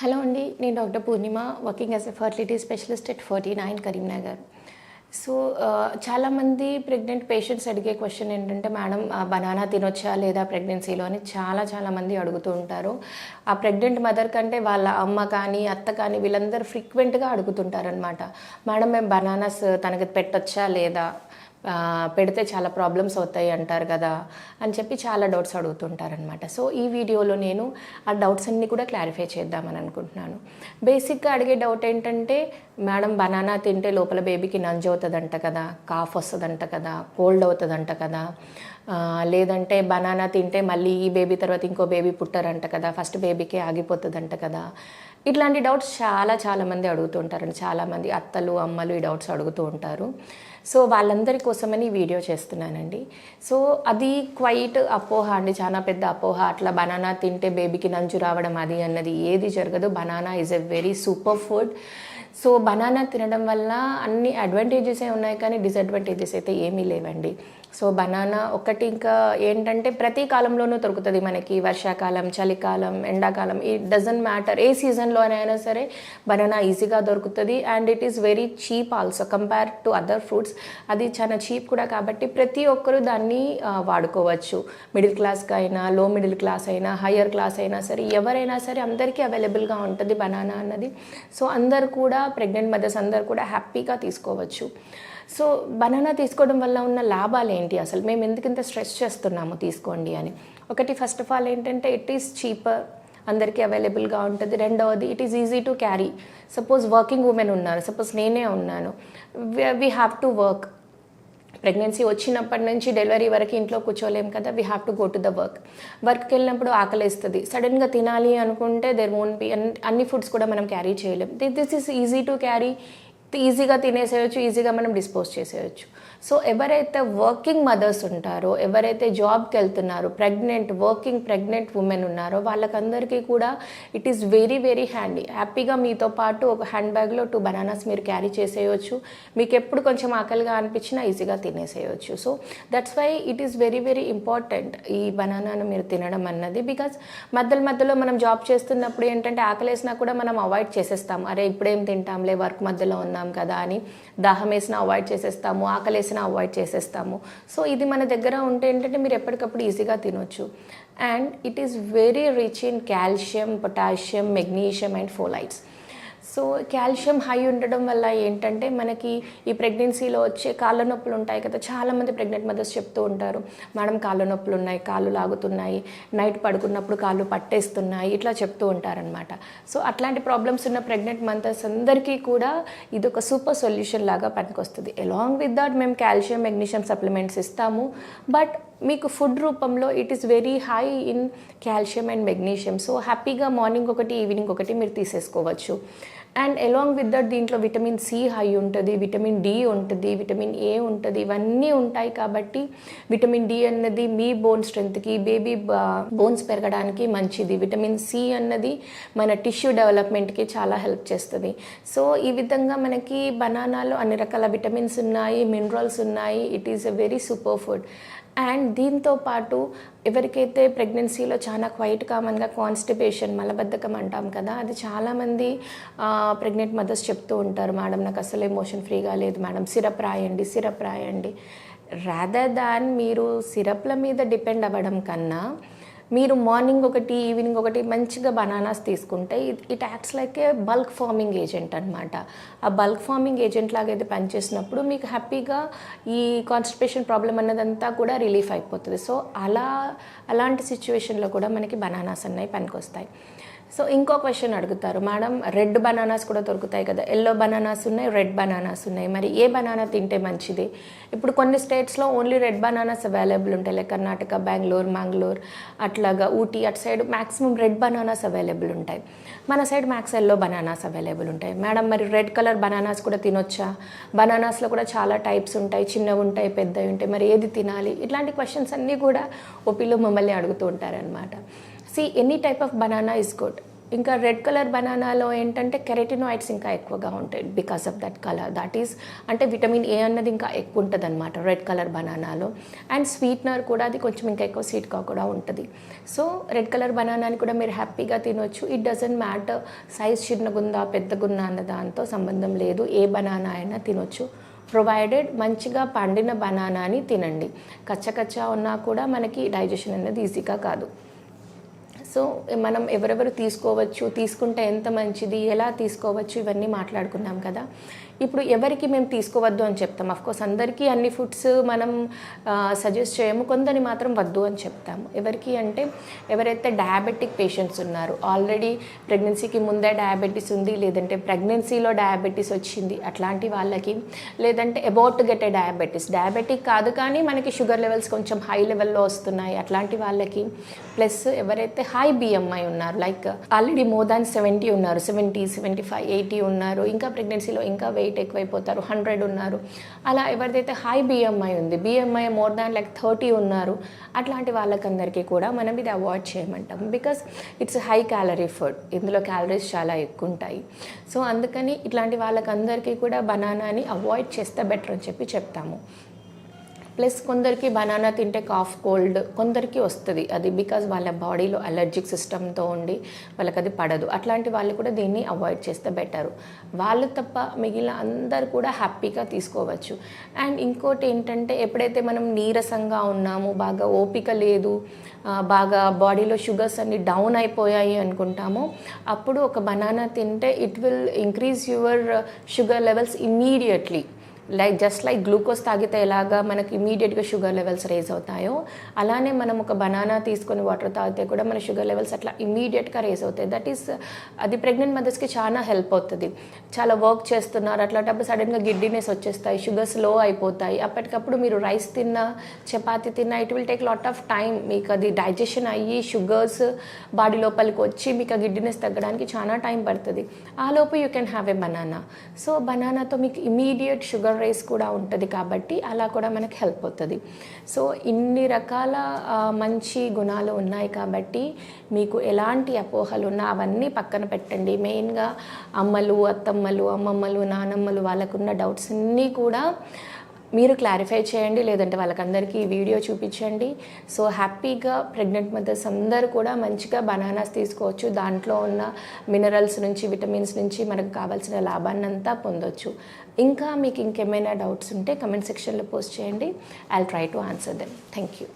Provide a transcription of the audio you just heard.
Hello అండి నేను doctor Purnima working as a fertility specialist at forty nine Karimnagar. So చాలామంది pregnant patients అడిగే question ఏంటంటే madam banana తినొచ్చా లేదా ప్రెగ్నెన్సీలో? అని చాలా చాలామంది అడుగుతూ ఉంటారు. ఆ ప్రెగ్నెంట్ మదర్ కంటే వాళ్ళ అమ్మ కానీ అత్త కానీ వీళ్ళందరూ ఫ్రీక్వెంట్గా అడుగుతుంటారనమాట మేడం మేము బనానాస్ తనకి పెట్టొచ్చా లేదా? పెడితే చాలా ప్రాబ్లమ్స్ అవుతాయి అంటారు కదా అని చెప్పి చాలా డౌట్స్ అడుగుతుంటారనమాట సో ఈ వీడియోలో నేను ఆ డౌట్స్ అన్నీ కూడా క్లారిఫై చేద్దామని అనుకుంటున్నాను. బేసిక్గా అడిగే డౌట్ ఏంటంటే మేడం బనానా తింటే లోపల బేబీకి నంజ్ అవుతుందంట కదా కాఫ్ వస్తుందంట కదా కోల్డ్ అవుతుందంట కదా లేదంటే బనానా తింటే మళ్ళీ ఈ బేబీ తర్వాత ఇంకో బేబీ పుట్టారంట కదా ఫస్ట్ బేబీకి ఆగిపోతుందంట కదా. ఇట్లాంటి డౌట్స్ చాలా చాలా మంది అడుగుతుంటారండి. చాలామంది అత్తలు అమ్మలు ఈ డౌట్స్ అడుగుతూ ఉంటారు. సో వాళ్ళందరి కోసమని వీడియో చేస్తున్నానండి. సో అది క్వైట్ అపోహ అండి. చాలా పెద్ద అపోహ. అట్లా బనానా తింటే బేబీకి నంజు రావడం అది అన్నది ఏది జరగదు. Banana is a very super food so banana తినడం వల్ల అన్ని అడ్వాంటేజెసే ఉన్నాయి కానీ డిసడ్వాంటేజెస్ అయితే ఏమీ లేవండి. సో బనానా ఒకటి ఇంకా ఏంటంటే ప్రతి కాలంలోనూ దొరుకుతుంది మనకి. వర్షాకాలం చలికాలం ఎండాకాలం ఈ డజంట్ మ్యాటర్ ఏ సీజన్లో అయినా సరే బనానా ఈజీగా దొరుకుతుంది and it is very cheap also compare to other fruits అది చాలా చీప్ కూడా కాబట్టి ప్రతి ఒక్కరూ దాన్ని వాడుకోవచ్చు. మిడిల్ క్లాస్కి అయినా లో మిడిల్ క్లాస్ అయినా హయ్యర్ క్లాస్ అయినా సరే ఎవరైనా సరే అందరికీ అవైలబుల్గా ఉంటుంది బనానా అన్నది. సో అందరు కూడా ప్రెగ్నెంట్ మదర్స్ అందరు కూడా హ్యాపీగా తీసుకోవచ్చు. సో బనానా తీసుకోవడం వల్ల ఉన్న లాభాలు ఏంటి అసలు? మేము ఎందుకు ఇంత స్ట్రెస్ చేస్తున్నాము తీసుకోండి అని. ఒకటి ఫస్ట్ ఆఫ్ ఆల్ ఏంటంటే ఇట్ ఈస్ చీపర్ అందరికీ అవైలబుల్గా ఉంటుంది. రెండవది it is easy to carry suppose working women ఉన్నారు సపోజ్ నేనే ఉన్నాను. We have to work pregnancy వచ్చినప్పటి నుంచి డెలివరీ వరకు ఇంట్లో కూర్చోలేం కదా we have to go to the work వర్క్కి వెళ్ళినప్పుడు ఆకలిస్తుంది. సడన్గా తినాలి అనుకుంటే దెర్ వోన్ బి అన్ని ఫుడ్స్ కూడా మనం క్యారీ చేయలేం. This is easy to carry ఈజీగా తినేసేయచ్చు ఈజీగా మనం డిస్పోజ్ చేసేయచ్చు. సో ఎవరైతే వర్కింగ్ మదర్స్ ఉంటారో ఎవరైతే జాబ్కి వెళ్తున్నారో ప్రెగ్నెంట్ వర్కింగ్ ప్రెగ్నెంట్ ఉమెన్ ఉన్నారో వాళ్ళకందరికీ కూడా it is very very handy. హ్యాపీగా మీతో పాటు ఒక హ్యాండ్ బ్యాగ్లో టూ బనానాస్ మీరు క్యారీ చేసేయచ్చు. మీకు ఎప్పుడు కొంచెం ఆకలిగా అనిపించినా ఈజీగా తినేసేయచ్చు. So that's why it is very very important ఈ బనానాను మీరు తినడం అన్నది. బికాజ్ మధ్యలో మధ్యలో మనం జాబ్ చేస్తున్నప్పుడు ఏంటంటే ఆకలేసినా కూడా మనం అవాయిడ్ చేసేస్తాం. అరే ఇప్పుడేం తింటాంలే వర్క్ మధ్యలో ఉన్నాం కదా అని దాహం వేసినా అవాయిడ్ చేసేస్తాము చేసినా అవాయిడ్ చేసేస్తాము. సో ఇది మన దగ్గర ఉంటే ఏంటంటే మీరు ఎప్పటికప్పుడు ఈజీగా తినొచ్చు. And it is very rich in calcium potassium magnesium and folates so calcium high ఉండడం వల్ల ఏంటంటే మనకి ఈ ప్రెగ్నెన్సీలో వచ్చే కాళ్ళ నొప్పులు ఉంటాయి కదా చాలామంది ప్రెగ్నెంట్ మదర్స్ చెప్తూ ఉంటారు మేడం కాళ్ళ నొప్పులు ఉన్నాయి కాళ్ళు లాగుతున్నాయి నైట్ పడుకున్నప్పుడు కాళ్ళు పట్టేస్తున్నాయి ఇట్లా చెప్తూ ఉంటారనమాట సో అట్లాంటి ప్రాబ్లమ్స్ ఉన్న ప్రెగ్నెంట్ మదర్స్ అందరికీ కూడా ఇది ఒక సూపర్ సొల్యూషన్ లాగా పనికొస్తుంది. అలాంగ్ విత్ దట్ మేము కాల్షియం మెగ్నీషియం సప్లిమెంట్స్ ఇస్తాము బట్ మీకు ఫుడ్ రూపంలో it is very high in calcium and magnesium. So హ్యాపీగా మార్నింగ్ ఒకటి ఈవినింగ్ ఒకటి మీరు తీసేసుకోవచ్చు. అండ్ అలాంగ్ విత్ దట్ దీంట్లో విటమిన్ సి హై ఉంటుంది విటమిన్ డి ఉంటుంది విటమిన్ ఏ ఉంటుంది ఇవన్నీ ఉంటాయి కాబట్టి విటమిన్ డి అన్నది మీ బోన్ స్ట్రెంత్కి బేబీ బోన్స్ పెరగడానికి మంచిది. విటమిన్ సి అన్నది మన టిష్యూ డెవలప్మెంట్కి చాలా హెల్ప్ చేస్తుంది. సో ఈ విధంగా మనకి బనానాలో అన్ని రకాల విటమిన్స్ ఉన్నాయి మినరల్స్ ఉన్నాయి. It is a very super food and దీంతో పాటు ఎవరికైతే ప్రెగ్నెన్సీలో చాలా క్వైట్ కామన్గా కాన్స్టిపేషన్ మలబద్ధకం అంటాం కదా అది చాలామంది ప్రెగ్నెంట్ మదర్స్ చెప్తూ ఉంటారు. మేడం నాకు అసలు ఎమోషన్ ఫ్రీగా లేదు. మేడం సిరప్ రాయండి సిరప్ రాయండి. రాదర్ దాన్ మీరు సిరప్ల మీద డిపెండ్ అవ్వడం కన్నా మీరు మార్నింగ్ ఒకటి ఈవినింగ్ ఒకటి మంచిగా బనానాస్ తీసుకుంటే it acts like a bulk forming agent అనమాట ఆ బల్క్ ఫార్మింగ్ ఏజెంట్ లాగా అయితే పనిచేసినప్పుడు మీకు హ్యాపీగా ఈ కాన్స్టిపేషన్ ప్రాబ్లం అన్నదంతా కూడా రిలీఫ్ అయిపోతుంది. సో అలా అలాంటి సిచ్యువేషన్లో కూడా మనకి బనానాస్ అన్నవి పనికొస్తాయి. సో ఇంకో క్వశ్చన్ అడుగుతారు. మేడం రెడ్ బనానాస్ కూడా దొరుకుతాయి కదా. ఎల్లో బనానాస్ ఉన్నాయి రెడ్ బనానాస్ ఉన్నాయి. మరి ఏ బనానా తింటే మంచిది? ఇప్పుడు కొన్ని స్టేట్స్లో ఓన్లీ రెడ్ బనానాస్ అవైలబుల్ ఉంటాయి. లైక్ కర్ణాటక బెంగళూరు మంగళూరు అట్లాగా ఊటీ అటు side maximum red bananas available ఉంటాయి. మన side max yellow bananas available ఉంటాయి. మేడం మరి రెడ్ కలర్ బనానాస్ కూడా తినొచ్చా? బనానాస్లో కూడా చాలా టైప్స్ ఉంటాయి. చిన్నవి ఉంటాయి పెద్దవి ఉంటాయి. మరి ఏది తినాలి? ఇట్లాంటి క్వశ్చన్స్ అన్నీ కూడా ఓపీలో మమ్మల్ని అడుగుతూ ఉంటారనమాట see any type of banana is good ఇంకా రెడ్ కలర్ బనానాలో ఏంటంటే కెరటినాయిడ్స్ ఇంకా ఎక్కువగా ఉంటాయి because of that colour that is అంటే విటమిన్ ఏ అన్నది ఇంకా ఎక్కువ ఉంటుంది అనమాట రెడ్ కలర్ బనానాలో. అండ్ స్వీట్నర్ కూడా అది కొంచెం ఇంకా ఎక్కువ స్వీట్గా కూడా ఉంటుంది. సో రెడ్ కలర్ బనానాని కూడా మీరు హ్యాపీగా తినొచ్చు. ఇట్ డజంట్ మ్యాటర్ సైజ్ చిన్నగుందా పెద్దగుందా అన్న దాంతో సంబంధం లేదు. ఏ బనానా అయినా తినొచ్చు. ప్రొవైడెడ్ మంచిగా పండిన బనానాని తినండి. కచ్చకచ్చా ఉన్నా కూడా మనకి డైజెషన్ అనేది ఈజీగా కాదు. సో మనం ఎవరెవరు తీసుకోవచ్చు తీసుకుంటే ఎంత మంచిది ఎలా తీసుకోవచ్చు ఇవన్నీ మాట్లాడుకున్నాం కదా. ఇప్పుడు ఎవరికి మేము తీసుకోవద్దు అని చెప్తాం. కోర్స్ అందరికీ అన్ని ఫుడ్స్ మనం సజెస్ట్ చేయము. కొందరిని మాత్రం వద్దు అని చెప్తాము. ఎవరికి అంటే ఎవరైతే డయాబెటిక్ పేషెంట్స్ ఉన్నారో ఆల్రెడీ ప్రెగ్నెన్సీకి ముందే డయాబెటీస్ ఉంది లేదంటే ప్రెగ్నెన్సీలో డయాబెటీస్ వచ్చింది అట్లాంటి వాళ్ళకి లేదంటే about get a diabetes diabetic కాదు కానీ మనకి షుగర్ లెవెల్స్ కొంచెం హై లెవెల్లో వస్తున్నాయి అట్లాంటి వాళ్ళకి ప్లస్ ఎవరైతే హై హై బిఎంఐ ఉన్నారు. Like already more than seventy ఉన్నారు. సెవెంటీ సెవెంటీ ఫైవ్ ఎయిటీ ఉన్నారు. ఇంకా ప్రెగ్నెన్సీలో ఇంకా వెయిట్ ఎక్కువైపోతారు. హండ్రెడ్ ఉన్నారు. అలా ఎవరిదైతే హై బిఎంఐ ఉంది BMI more than like thirty ఉన్నారు అట్లాంటి వాళ్ళకందరికీ కూడా మనం ఇది avoid చేయమంటాం. Because it's high calorie food ఇందులో క్యాలరీస్ చాలా ఎక్కువ ఉంటాయి సో అందుకని ఇట్లాంటి వాళ్ళకందరికీ కూడా బనానాని అవాయిడ్ చేస్తే బెటర్ అని చెప్పి చెప్తాము. ప్లస్ కొందరికి బనానా తింటే కాఫ్ కోల్డ్ కొందరికి వస్తుంది. అది బికాజ్ వాళ్ళ బాడీలో అలర్జిక్ సిస్టమ్తో ఉండి వాళ్ళకి అది పడదు. అట్లాంటి వాళ్ళు కూడా దీన్ని అవాయిడ్ చేస్తే బెటరు. వాళ్ళు తప్ప మిగిలిన అందరు కూడా హ్యాపీగా తీసుకోవచ్చు. అండ్ ఇంకోటి ఏంటంటే ఎప్పుడైతే మనం నీరసంగా ఉన్నాము బాగా ఓపిక లేదు బాగా బాడీలో షుగర్స్ అన్ని డౌన్ అయిపోయాయి అనుకుంటామో అప్పుడు ఒక బనానా తింటే it will increase your sugar levels immediately. Like just like glucose తాగితే ఎలాగా మనకి ఇమీడియట్గా షుగర్ లెవెల్స్ రేజ్ అవుతాయో అలానే మనం ఒక బనానా తీసుకొని వాటర్ తాగితే కూడా మన షుగర్ లెవెల్స్ అట్లా ఇమీడియట్గా రేజ్ అవుతాయి. దట్ ఈస్ అది ప్రెగ్నెంట్ మదర్స్కి చాలా హెల్ప్ అవుతుంది. చాలా వర్క్ చేస్తున్నారు అట్లాంటప్పుడు సడన్గా గిడ్డినెస్ వచ్చేస్తాయి షుగర్స్లో అయిపోతాయి. అప్పటికప్పుడు మీరు రైస్ తిన్నా చపాతి తిన్నా it will take lot of time మీకు అది డైజెషన్ అయ్యి షుగర్స్ బాడీ లోపలికి వచ్చి మీకు ఆ గిడ్డినెస్ తగ్గడానికి చాలా టైం పడుతుంది. ఆ లోపు you can have a banana so బనానాతో మీకు ఇమీడియట్ షుగర్ రేస్ కూడా ఉంటుంది కాబట్టి అలా కూడా మనకి హెల్ప్ అవుతుంది. సో ఇన్ని రకాల మంచి గుణాలు ఉన్నాయి కాబట్టి మీకు ఎలాంటి అపోహలు ఉన్నా అవన్నీ పక్కన పెట్టండి. మెయిన్గా అమ్మలు అత్తమ్మలు అమ్మమ్మలు నానమ్మలు వాళ్ళకున్న డౌట్స్ అన్నీ కూడా మీరు క్లారిఫై చేయండి లేదంటే వాళ్ళకందరికీ ఈ వీడియో చూపించండి. సో హ్యాపీగా ప్రెగ్నెంట్ మదర్స్ అందరూ కూడా మంచిగా బనానాస్ తీసుకోవచ్చు. దాంట్లో ఉన్న మినరల్స్ నుంచి విటమిన్స్ నుంచి మనకు కావాల్సిన లాభాన్ని అంతా పొందొచ్చు. ఇంకా మీకు ఇంకేమైనా డౌట్స్ ఉంటే కమెంట్ సెక్షన్లో పోస్ట్ చేయండి. I try to answer them thank you